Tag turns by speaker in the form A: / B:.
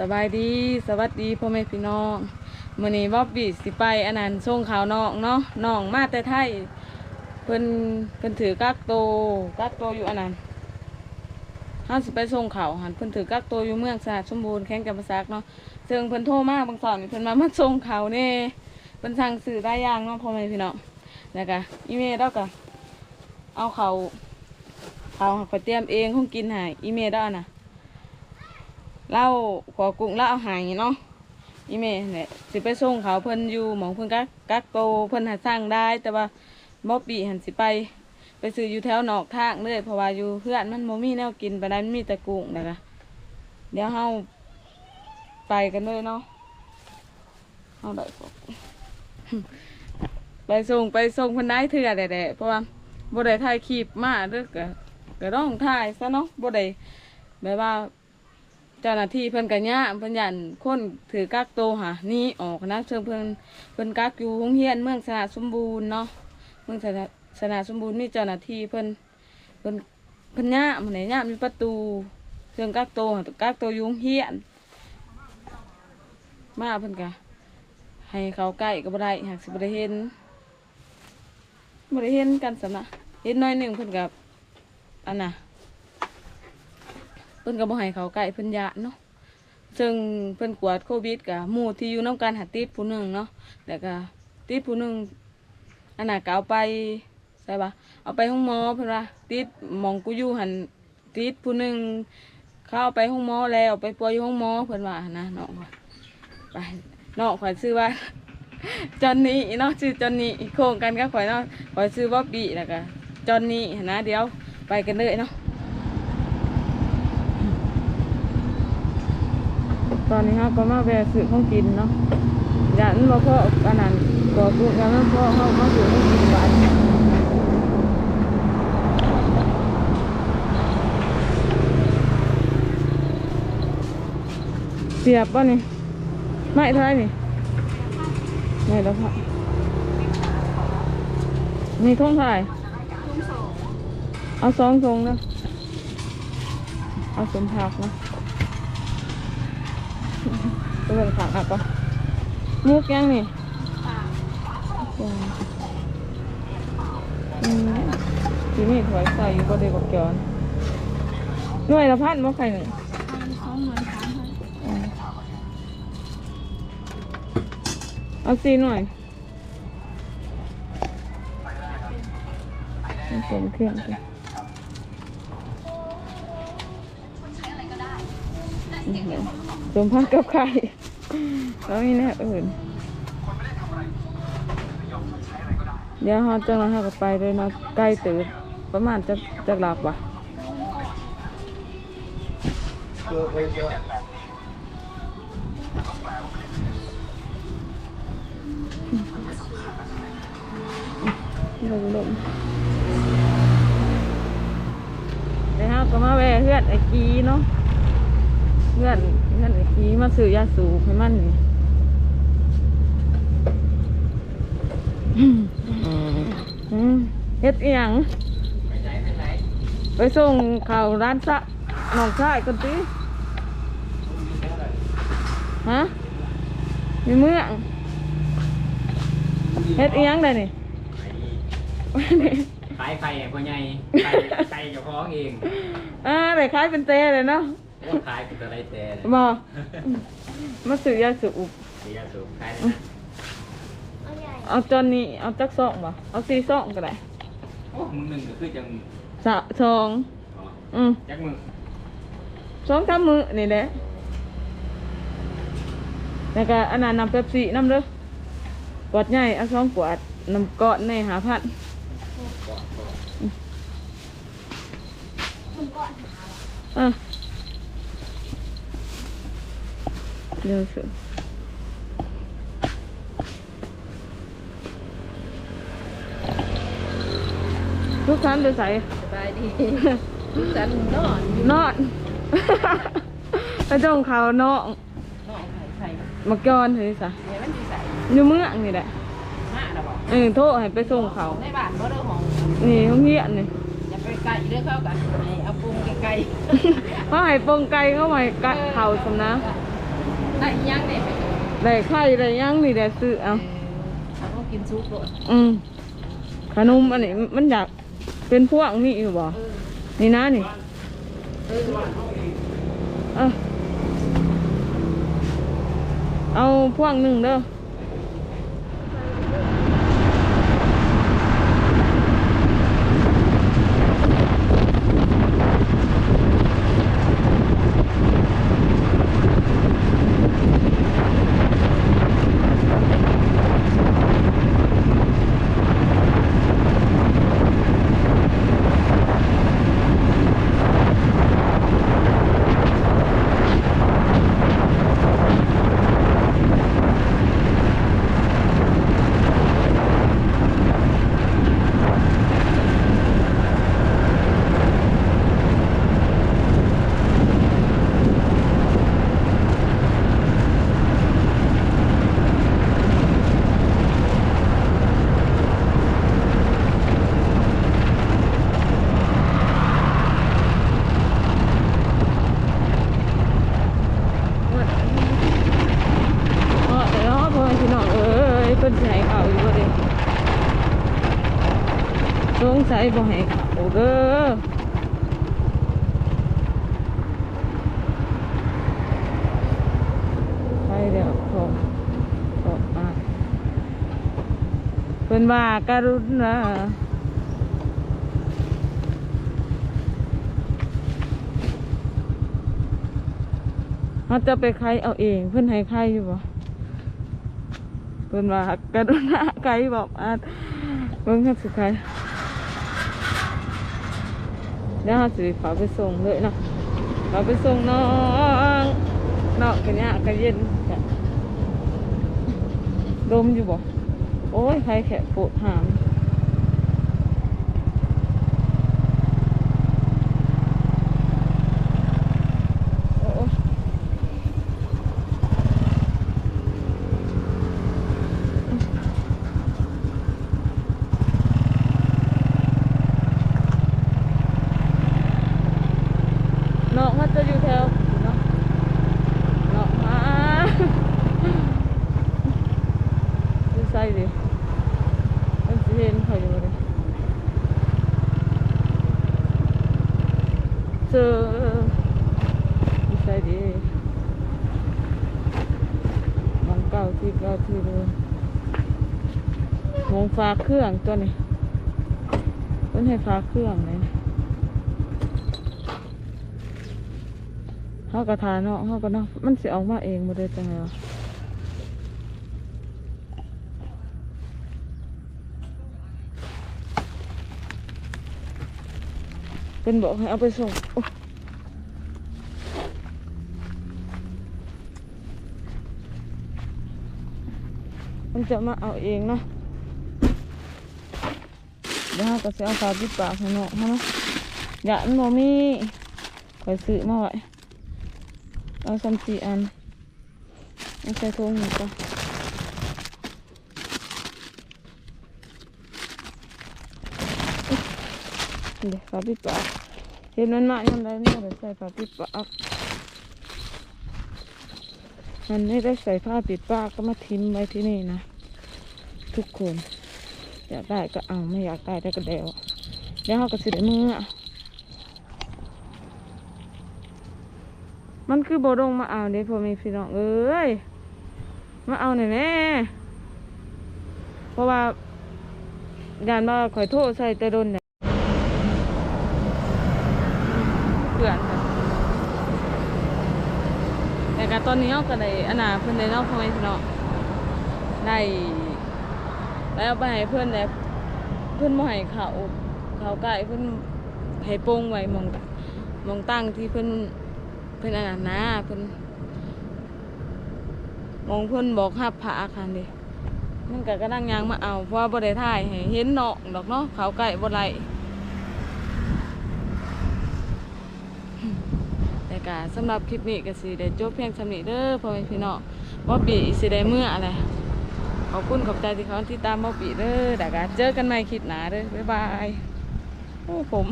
A: สบายดีสวัสดีพ่อแม่พี่น้องมื้อนี้บ๊อบบี้สิไปอันนั้นส่งข่าวน้องเนาะน้องมาแต่ไทยเพิ่นเพิ่นถือกักโตกักโตอยู่อันนั้นเฮาสิไปส่งข่าวหันเพิ่นถือกักโตอยู่เมืองสระสมบูรณ์แข้งกับประซักเนาะซึ่งเพิ่นโทรมาบางตอนนี่เพิ่นมามาส่งข่าวแน่เพิ่นสั่งซื้อได้ย่างเนาะพ่อแม่พี่น้องแล้วก็อีเมลแล้วก็เอาเขาเขาวเขาเตรียมเองคงกินให้อีเมลแล้น่ะ เล่าขอกุ้งเล่าเอาหายเนาะอีเมเนี่ยสิไปส่งเขาเพิ่นอยู่หมองเพิ่นกักกักโตเพิ่นหาสร้างได้ แต่ว่าบ๊อบบี้หันสิไป ไปซื้ออยู่แถวนอกทางเลยเพราะว่าอยู่เพื่อนมันบ่มีแนวกินไปได้มันมีแต่กุ้งนะคะเดี๋ยวเฮาไปกันเลยเนาะเฮาได้ไปส่งไปส่งเพิ่นได้เถื่อแดดๆเพราะว่าบ่ได้ถ่ายคลิปมาเด้อก็ก็ต้องถ่ายซะเนาะบ่ได้แบบว่า เจ้าหน้าที่เพิ่นกันยะเพิ่นยันคนถือกักโตวหานี่ออกนะเชิงเพิ่นเพิ่นกักอยู่โรงเรียนเมืองสนาสมบูรณ์เนาะเมืองสนาสนาสมบูรณ์มีเจ้าหน้าที่เพิ่นเพิ่นเพิ่นยะมันไหนยะมีประตูเชิงกักโตวหากักโตวอยู่โรงเรียน มาเพิ่นกะให้เขาใกล้ก็บ่ได้หากสิบ่ได้เห็นบ่ได้เห็นกันสำนะเห็นหน้อยหนึงเพิ่นกับอันน่ะ เพิ่นก็บ่ให้เขาใกล้เพิ่นยาเนาะซึ่งเพิ่นกวดโควิดกับหมู่ที่อยู่นํกันหาติดผู้หนึ่งเนาะแล้วก็ติดผู้หนึ่งอันน่ะก็เอาไปใช่ปะเอาไปห้องหมอเพิ่นว่าติดมองกูอยู่หันติดผู้หนึ่งเขาเอาไปห้องหมอแล้วไปป่วยอยู่ห้องหมอเพิ่นว่านะเน้องว่าไปเน้องข่อยชื่อว่าจอนนี่เนาะชื่อจอนนี่โค้งกันกับข่อยเนาะข่อยชื่อบ๊อบบี้แล้วก็จอนนี่นะเดี๋ยวไปกันเลยเนาะ ตอนนี้ครับก็มาแวะซื้อของกินเนาะอย่านั้นบ่พออันนั้นก็กุ้งอย่านั้นพอเขามาซื้อของกินบ้านเสียบป่ะนี่ไม่เท่าไหรนี่ไม่แล้วค่ะมีทุ่งเท่าไหร่เอาสองทงนะเอาสมผักนะ ก็เป็นขังอะก็มุกยังนี่ทีนี่ถอยใส่อยู่ก็ได้บอกจอนหน่วยละพันบ่ใครหนึ่งเอาซีหน่อยผสมเครื่องกันอื้อหือ สมพักกับไข่แล้วมีแน่อื่นเดี๋ยวเราจะมาหากันไปเลยเนาะใกล้ตื่นประมาณจะจะหลับว่ะลมลมเดี๋ยวเราก็มาแวะเพื่อนไอ้กีเนาะเพื่อน เพื่อนไอ้กีมาซื้อยาสูบให้มันนี่อืมเฮ็ดอีหยังไปส่งข่าวร้านซะหนองชายกันติฮะมีเมืองเฮ็ดอีหยังได้นี่
B: ขายไข่พ่อใหญ่ไข่ไข่เจ้าของเอง
A: อ่าได้ขายเป็นเตเลยเนาะ
B: ว่าขายเป็นอะไรแต่
A: บ่มาซื้อยาสูบ
B: เสียสูบขายนะ
A: เอาจอนนี้เอาจักซองบ่เอาสี่ซองก็ได้
B: โอ้มึงหนึ่งก็คือจัง
A: สะซอง
B: อ๋อ
A: อืม
B: จักมึง
A: สองสามมือนี่แหละแล้วก็อันนั้นนำเป๊ปซี่น้ำเด้อกวดใหญ่เอาสองกวดนำก้อนในหาพันเออเดี๋ยวสิลูกค้าไปใส่
C: สบายดี ฉันนอน
A: นอนไปจงเขาเนาะ
C: นอนไข่ไข่
A: มักจอนเฮ้ยสะ
C: เนี่ยมันดีใส่
A: อยู่เมืองนี่แหละ
C: มากนะบอก
A: เออโทษให้ไปส่งเขา
C: ในบ้านบ่เด้อของ
A: นี่ห้องเฮียนนี่
C: อย่าไปไกลเด้อเข้ากันให้เอาปรุงไกล
A: เขาให้ปงไก่เขาให้กะเขาสำนะ
C: ๆได้อีหยังเนี่ย
A: ได้ไข่ได้หยังนี่ได้ซื้อเอา
C: เอาต้องกินซุปโดด
A: อืมขนมอันนี้มันอยากเป็นพวกนี่อยู่บ่
C: เออ
A: นี่นะนี่
C: เออ
A: เออเอาพวกหนึ่งเด้อ เพราะแต่เนาะพ่อแม่พี่น้องเอ้ยเพิ่นสิให้เขาอยู่บ่เด้ สงสัยบ่ให้เขาเด้อไปเดี๋ยวขอขอมาเพิ่นว่าการุณาเขาจะไปใครเอาเอง เพิ่อนให้ใครอยู่บ่เพิ่นว่ากรุณาไกด์บอกอ่าเบิ่งครับสิใคร เดี๋ยวเราจะไปขอไปส่งเลยเนาะขอไปส่งน้องน้องกันยากกันเย็นดมอยู่บ่โอ้ยใครแขกปวดหามโอ้ย น้องเขาจะอยู่แถวเนาะเน้องมาดูใส่ดิมันสิเห็นเขาอยู่เลยเจอดูใส่ดิมองเก่าที่เก่าที่เลยมองฟ้าเครื่องตัวนี้เพิ่นให้ฟ้าเครื่องเลย เขากระทาเนาะเขาก็เนาะมันสิออกมาเองบ่ได้จังไงวะเป็นบอกให้เอาไปส่งมันจะมาเอาเองนะเดี๋ยวก็จะเอาฝาปิปากให้เนาะเขาเนะอย่ามันบ่มีคอยซื้อมาไว้ เอาสามสี่อันเอาใส่ถุงหนึ่งก่อนเดี๋ยวฝาปิดปากเห็นมันมาอย่างไรนี่เดี๋ยวใส่ฝาปิดปากมันไม่ได้ใส่ผ้าปิดปากก็มาทิ้งไว้ที่นี่นะ ทุกคน อยากได้ก็เอาไม่อยากได้ได้ก็เดวเดี๋ยวเขาก็สิได้มืออะ มันคือโบดงมาเอาเด้พ่อแม่พี่น้องเอ้ยมาเอาหน่อยแม่เพราะว่ายานว่าข่อยโทษใส่แต่โดนเนี่ยเพื่อนค่ะแต่ก็ตอนนี้เอาก็ได้อันน่ะเพิ่นได้เนาะพ่อแม่พี่น้องได้แล้วเอาไปให้เพื่อนแล้วเพื่อนบ่ให้เขาเขาไก่เพื่อนให้โป้งไว้มองมองตั้งที่เพื่อน พิ่นอันนั้นนะเพิ่นมองเพิ่นบอกหับผาคันดิมันก็กำลังยางมาเอาเพราะว่าบ่ได้ถ่ายให้เห็นเนาะดอกเนาะเขาใกล้บ่ไหลแต่ก็สำหรับคลิปนี้ก็สิได้จบเพียงสำนี้เด้อพ่อแม่พี่น้องบ่ปีสิได้เมื่ออะไรขอบคุณขอบใจที่เขาติดตามบ่ปีเด้อแต่ก็เจอกันใหม่คลิปหน้าเด้อบ๊ายบายโอ้ผม